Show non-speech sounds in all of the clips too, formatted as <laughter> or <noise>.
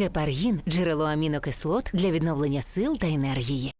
Гепаргін джерело амінокислот для відновлення сил та енергії.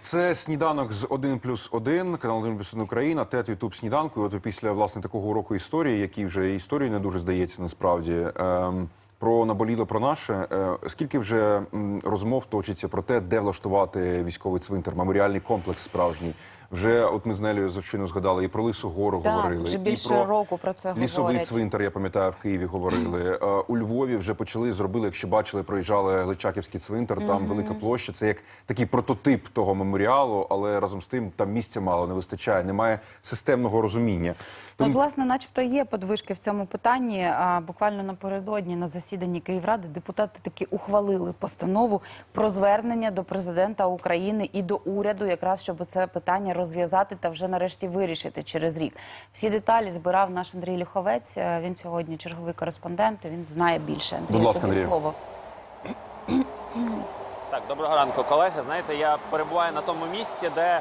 Це сніданок з 1 плюс 1, канал 1 плюс 1 Україна, тет Ютуб сніданку. От після власне такого уроку історії, який вже історії не дуже здається насправді. Ем, про наболіле про наше. Е, скільки вже розмов точиться про те, де влаштувати військовий цвинтар, меморіальний комплекс справжній. Вже от ми з Нелею звичайно згадали і про Лису Гору Так, говорили. вже і більше про року про це Лісовий говорять. цвинтар, я пам'ятаю, в Києві говорили. <clears throat> Е, У Львові вже почали зробили, якщо бачили, проїжджали Личаківський цвинтар. Там велика площа. Це як такий прототип того меморіалу, але разом з тим там місця мало не вистачає. Немає системного розуміння. Ну, власне, начебто є подвижки в цьому питанні. А буквально напередодні на засіданні Київради депутати таки ухвалили постанову про звернення до президента України і до уряду, якраз щоб це питання розв'язати та вже нарешті вирішити через рік. Всі деталі збирав наш Андрій Люховець. Е, Він сьогодні черговий кореспондент. Він знає більше. Андрій, Будь ласка, тобі Андрію. слово. Так, доброго ранку, колеги. Знаєте, я перебуваю на тому місці, де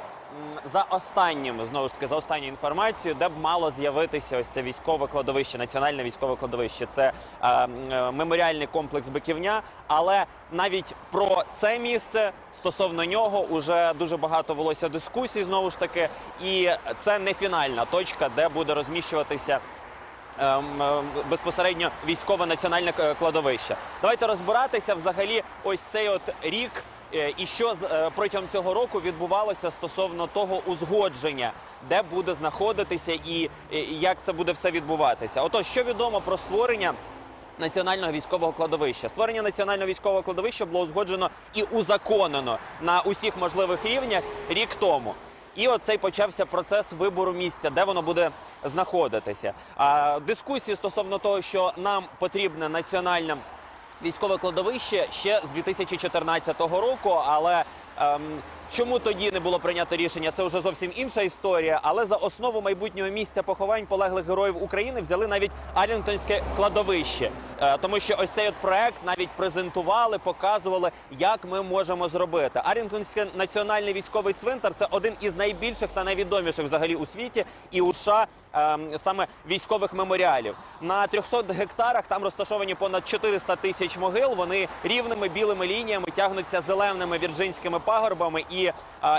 за останнім, знову ж таки, за останньою інформацією, де б мало з'явитися ось це військове кладовище, національне військове кладовище. Це е, е, меморіальний комплекс Биківня. Але навіть про це місце стосовно нього вже дуже багато велося дискусій знову ж таки, і це не фінальна точка, де буде розміщуватися ем, е, безпосередньо військове національне е, кладовище. Давайте розбиратися взагалі ось цей от рік. Е, І що е, протягом цього року відбувалося стосовно того узгодження, де буде знаходитися і як це буде все відбуватися? Отож, що відомо про створення національного військового кладовища? Створення національного військового кладовища було узгоджено і узаконено на усіх можливих рівнях рік тому. І оцей почався процес вибору місця, де воно буде знаходитися. А дискусії стосовно того, що нам потрібне національне військове кладовище ще з 2014 року, але чому тоді не було прийнято рішення? Це вже зовсім інша історія. Але за основу майбутнього місця поховань полеглих героїв України взяли навіть Арінгтонське кладовище, Е, тому що ось цей от проект навіть презентували, показували, як ми можемо зробити. Арінгтонський національний військовий цвинтар це один із найбільших та найвідоміших взагалі у світі і у США ем, саме військових меморіалів. На 300 гектарах там розташовані понад 400 тисяч могил. Вони рівними білими лініями тягнуться зеленими вірджинськими пагорбами. І е,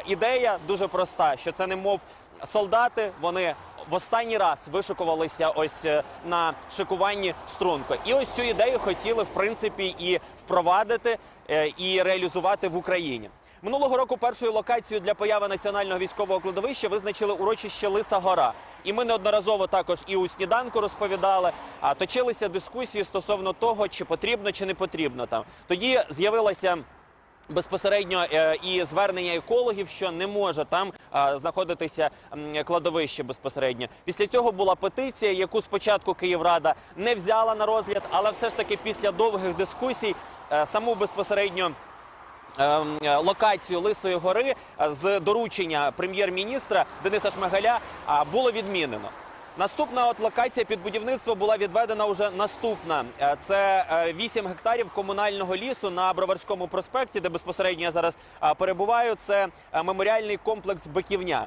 ідея дуже проста: що це немов солдати, вони. В останній раз вишикувалися ось е, на шикуванні струнко, і ось цю ідею хотіли в принципі і впровадити е, і реалізувати в Україні. Минулого року першою локацією для появи національного військового кладовища визначили урочище Лиса Гора. І ми неодноразово також і у сніданку розповідали, а точилися дискусії стосовно того, чи потрібно, чи не потрібно там. Тоді з'явилася. Безпосередньо е, і звернення екологів, що не може там е, знаходитися кладовище безпосередньо. Після цього була петиція, яку спочатку Київрада не взяла на розгляд, але все ж таки після довгих дискусій е, саму безпосередньо. ем, Локацію Лисої гори з доручення прем'єр-міністра Дениса Шмигаля було відмінено. Наступна от локація під будівництво була відведена уже наступна. Е, Це е, 8 гектарів комунального лісу на Броварському проспекті, де безпосередньо я зараз перебуваю. Це е, меморіальний комплекс Биківня.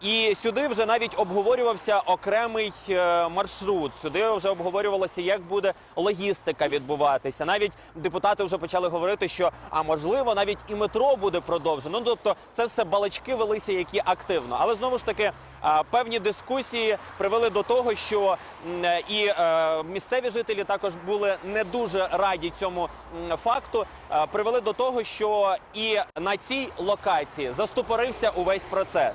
І сюди вже навіть обговорювався окремий е, маршрут. Сюди вже обговорювалося, як буде логістика відбуватися. Навіть депутати вже почали говорити, що а можливо навіть і метро буде продовжено. Ну тобто, це все балачки велися, які активно. Але знову ж таки, певні дискусії привели до того, що і е, місцеві жителі також були не дуже раді цьому факту. Привели до того, що і на цій локації застопорився увесь процес.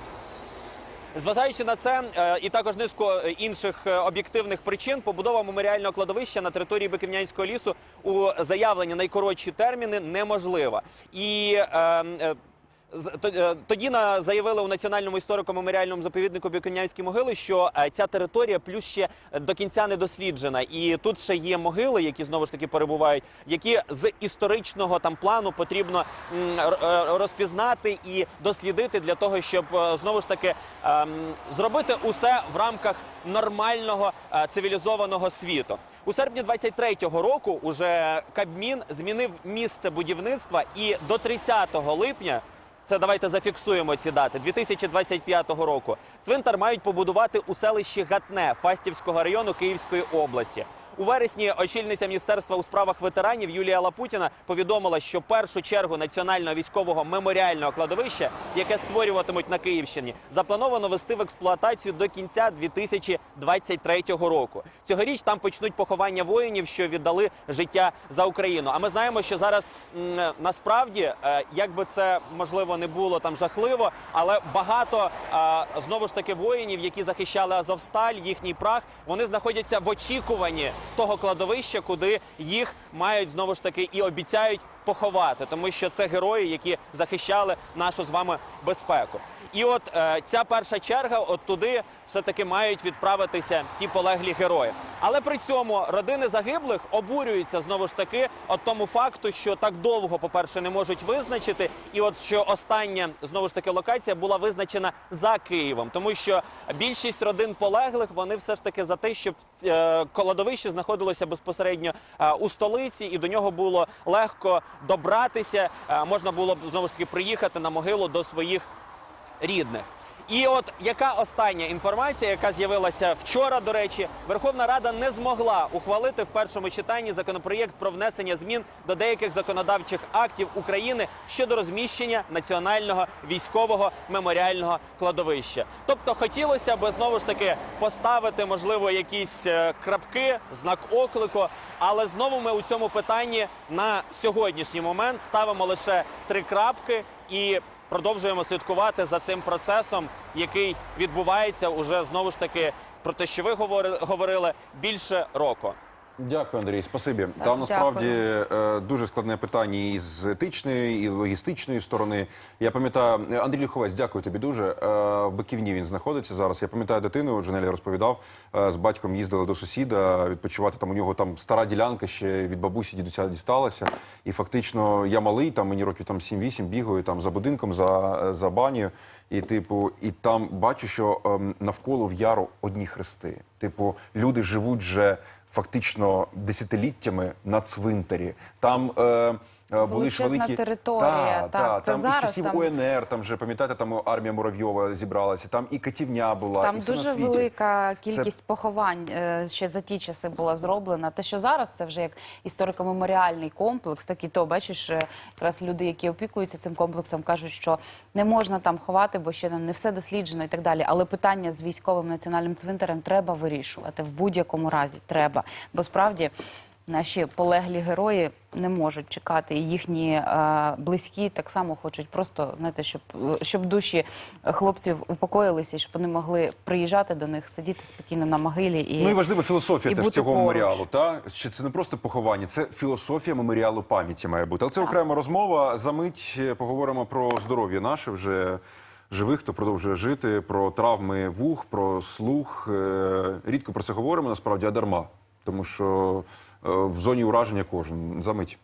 Зважаючи на це е, і також низку е, інших е, об'єктивних причин, побудова меморіального кладовища на території Биківнянського лісу у заявлені найкоротші терміни неможлива. І тоді на заявили у національному історико-меморіальному заповіднику Біконянські могили, що е, ця територія плюс ще до кінця не досліджена. І тут ще є могили, які знову ж таки перебувають, які з історичного там плану потрібно е, розпізнати і дослідити для того, щоб е, знову ж таки ем, зробити усе в рамках нормального е, цивілізованого світу. У серпні 23-го року уже Кабмін змінив місце будівництва і до 30 липня Це давайте зафіксуємо ці дати 2025 року. Цвинтар мають побудувати у селищі Гатне Фастівського району Київської області. У вересні очільниця міністерства у справах ветеранів Юлія Лапутіна повідомила, що першу чергу національного військового меморіального кладовища, яке створюватимуть на Київщині, заплановано вести в експлуатацію до кінця 2023 року. Цьогоріч там почнуть поховання воїнів, що віддали життя за Україну. А ми знаємо, що зараз насправді, е, як би це можливо не було там жахливо, але багато е, знову ж таки воїнів, які захищали Азовсталь, їхній прах, вони знаходяться в очікуванні того кладовища, куди їх мають знову ж таки і обіцяють поховати, тому що це герої, які захищали нашу з вами безпеку. І от е, ця перша черга, от туди все-таки мають відправитися ті полеглі герої. Але при цьому родини загиблих обурюються знову ж таки от тому факту, що так довго, по-перше, не можуть визначити, і от що остання знову ж таки локація була визначена за Києвом, тому що більшість родин полеглих вони все ж таки за те, щоб е, кладовище знаходилося безпосередньо е, у столиці, і до нього було легко добратися. Е, можна було б знову ж таки приїхати на могилу до своїх рідних. І от яка остання інформація, яка з'явилася вчора, до речі, Верховна Рада не змогла ухвалити в першому читанні законопроєкт про внесення змін до деяких законодавчих актів України щодо розміщення національного військового меморіального кладовища. Тобто хотілося би знову ж таки поставити, можливо, якісь е, крапки, знак оклику, але знову ми у цьому питанні на сьогоднішній момент ставимо лише три крапки і продовжуємо слідкувати за цим процесом, який відбувається уже знову ж таки про те, що ви говорили більше року. Дякую, Андрій. Спасибі. Там насправді дякую. е, дуже складне питання і з етичної, і логістичної сторони. Я пам'ятаю, Андрій Люховець, дякую тобі дуже. Е, В Биківні він знаходиться зараз. Я пам'ятаю дитину, Женелі розповідав. е, З батьком їздили до сусіда відпочивати. Там у нього там стара ділянка ще від бабусі дідуся дісталася. І фактично я малий, там мені років там 7-8, бігаю там за будинком, за, за баню. І, типу, і там бачу, що ем, навколо в яру одні хрести. Типу, люди живуть вже фактично десятиліттями на цвинтарі. Там е, були ж великі територія, Та, та, Це там зараз із часів там- УНР, там вже пам'ятаєте, там армія Муравйова зібралася, там і катівня була, і Там на дуже світі. велика кількість поховань е, ще за ті часи була зроблена. Те, що зараз це вже як історико-меморіальний комплекс, так і то бачиш, е, якраз люди, які опікуються цим комплексом, кажуть, що не можна там ховати, бо ще не все досліджено і так далі. Але питання з військовим національним цвинтарем треба вирішувати в будь-якому разі. Треба, бо справді. Наші полеглі герої не можуть чекати, і їхні е, близькі так само хочуть просто знаєте, щоб, щоб душі хлопців упокоїлися, і щоб вони могли приїжджати до них, сидіти спокійно на могилі і Ну і важлива філософія і теж цього поруч. меморіалу. Та що це не просто поховання, це філософія меморіалу пам'яті має бути. Але це окрема розмова. За мить е, поговоримо про здоров'я наше вже. Живих, хто продовжує жити, про травми вух, про слух. Е, Рідко про це говоримо, насправді, а дарма. Тому що Е, в зоні ураження кожен за мить.